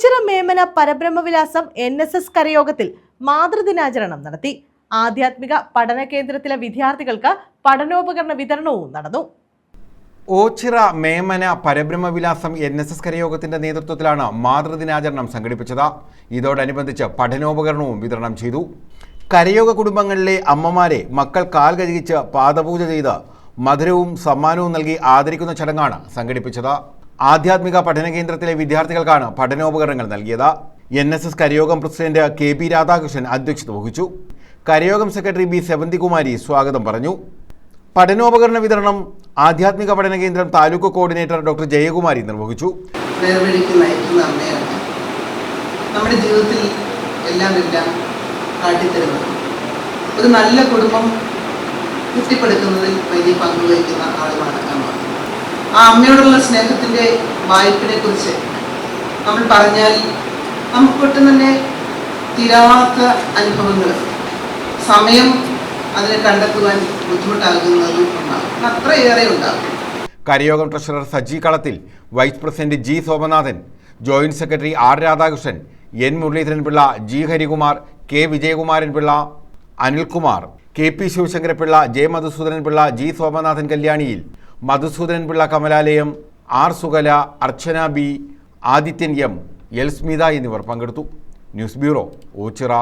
Ochira Memana Parabrahmavilasam N S S കരയോഗത്തിൽ മാതൃദിനാചരണം നടത്തി. ആധ്യാത്മിക പഠന കേന്ദ്രത്തിലെ വിദ്യാർത്ഥികൾക്ക് പഠനോപകരണ വിതരണവും നടന്നു. Ochira Memana Parabrahmavilasam N S S കരയോഗത്തിന്റെ നേതൃത്വത്തിലാണ് മാതൃദിനാചരണം സംഘടിപ്പിച്ചത്. ഇതോടനുബന്ധിച്ച് പഠനോപകരണവും വിതരണം ചെയ്തു. കരയോഗ കുടുംബങ്ങളിലെ അമ്മമാരെ മക്കൾ കാൽ കഴുകിച്ച് പാദപൂജ ചെയ്ത് മധുരവും സമ്മാനവും നൽകി ആദരിക്കുന്ന ചടങ്ങാണ് സംഘടിപ്പിച്ചത്. ആധ്യാത്മിക പഠന കേന്ദ്രത്തിലെ വിദ്യാർത്ഥികൾക്കാണ് പഠനോപകരണങ്ങൾ നൽകിയത്. എൻ എസ് എസ് കരയോഗം പ്രസിഡന്റ് കെ പി രാധാകൃഷ്ണൻ അധ്യക്ഷത വഹിച്ചു. കരയോഗം സെക്രട്ടറി ബി സെവന്തികുമാരി സ്വാഗതം പറഞ്ഞു. പഠനോപകരണ വിതരണം ആധ്യാത്മിക പഠന കേന്ദ്രം താലൂക്ക് കോർഡിനേറ്റർ ഡോക്ടർ ജയകുമാരി നിർവഹിച്ചു. നമ്മുടെ ജീവിതത്തിൽ എല്ലാം എല്ലാം കാട്ടിത്തരുന്നത്. ഒരു നല്ല കുടുംബം കെട്ടിപ്പടുക്കുന്നതിൽ വലിയ പങ്ക് വഹിക്കുന്ന ആളുമാണ് അമ്മ. ആ അമ്മയോടുള്ള സ്നേഹത്തിന്റെ വായ്പിനെ കുറിച്ച് നമ്മൾ പറഞ്ഞാൽ നമുക്ക് പെട്ടെന്ന് തന്നെ തീരാത്ത അനുഭവങ്ങൾ സമയം അതിനെ കണ്ടെത്തുവാൻ ബുദ്ധിമുട്ടാകുന്നതും ഉണ്ടാകും അത്രയേറെ ഉണ്ടാകും. കരയോഗം treasurer Saji Kalathil vice president G Somanathan joint secretary R Radhakrishnan N Muraleedharan Pillai G Harikumar K Vijayakumaran Pillai Anilkumar K P Sivasankarapillai J Madhusoodananpillai G Somanathan കല്യാണിയിൽ Madhusoodanan Pillai Kamalalayam R Sukala Archana B Adithyan M Elsmitha എന്നിവർ പങ്കെടുത്തു. News bureau Ochira.